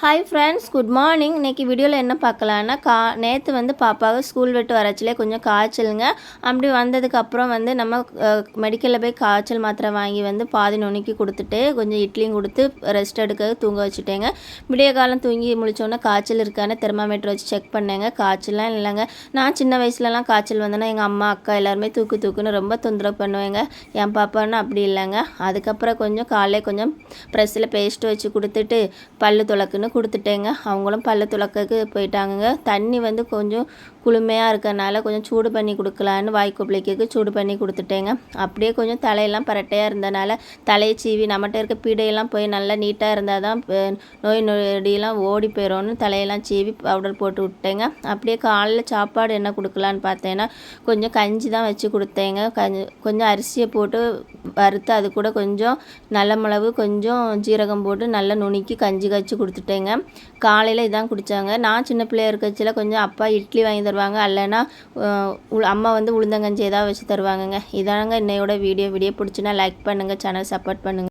Hi friends good morning இன்றைக்கி வீடியோவில் என்ன பார்க்கலான்னா கா நேற்று வந்து பாப்பாவை ஸ்கூல் விட்டு வரச்சிலே கொஞ்சம் காய்ச்சலுங்க. அப்படி வந்ததுக்கப்புறம் வந்து நம்ம மெடிக்கலில் போய் காய்ச்சல் மாத்திரை வாங்கி வந்து பாதி நுணுக்கி கொடுத்துட்டு கொஞ்சம் இட்லியும் கொடுத்து ரெஸ்ட் எடுக்க தூங்க வச்சுட்டேங்க. விடிய காலம் தூங்கி முழிச்சோன்னே காய்ச்சல் இருக்கான்னு தெர்மாமீட்டர் வச்சு செக் பண்ணேங்க. காய்ச்சலாம் இல்லைங்க. நான் சின்ன வயசுலலாம் காய்ச்சல் வந்தேன்னா எங்கள் அம்மா அக்கா எல்லாருமே தூக்கு தூக்குன்னு ரொம்ப தொந்தரவு பண்ணுவேங்க. என் பாப்பான்னு அப்படி இல்லைங்க. அதுக்கப்புறம் கொஞ்சம் காலையில் கொஞ்சம் ப்ரெஸ்ஸில் பேஸ்ட்டு வச்சு கொடுத்துட்டு பல்லு துளக்குன்னு கொடுத்துட்டேங்க. அவங்களும் பல்ல துளக்கக்கு போயிட்டாங்கங்க. தண்ணி வந்து கொஞ்சம் குளுமையாக இருக்கறனால கொஞ்சம் சூடு பண்ணி கொடுக்கலான்னு வாய்க்கொப்பளிக்கு சூடு பண்ணி கொடுத்துட்டேங்க. அப்படியே கொஞ்சம் தலையெல்லாம் பரட்டையாக இருந்தனால தலையை சீவி நம்மகிட்ட இருக்க பீடையெல்லாம் போய் நல்லா நீட்டாக இருந்தால் தான் நோய் நொடியெல்லாம் ஓடி போயிடும்னு தலையெல்லாம் சீவி பவுடர் போட்டு விட்டேங்க. அப்படியே காலையில் சாப்பாடு என்ன கொடுக்கலான்னு பார்த்தேன்னா கொஞ்சம் கஞ்சி தான் வச்சு கொடுத்தேங்க. கஞ்சி கொஞ்சம் அரிசியை போட்டு வறுத்து அது கூட கொஞ்சம் நல்ல மிளகு கொஞ்சம் ஜீரகம் போட்டு நல்லா நுணுக்கி கஞ்சி காய்ச்சி கொடுத்துட்டேங்க. காலையில் இதான் குடித்தாங்க நான் சின்ன பிள்ளையா இருக்கச்சில் கொஞ்சம் அப்பா இட்லி வாங்கி தருவாங்க. இல்லைன்னா அம்மா வந்து உளுந்தங்கஞ்சி ஏதாவது வச்சு தருவாங்கங்க. இதாங்க இன்னையோட வீடியோ. வீடியோ பிடிச்சினா லைக் பண்ணுங்கள் சேனல் சப்போர்ட் பண்ணுங்கள்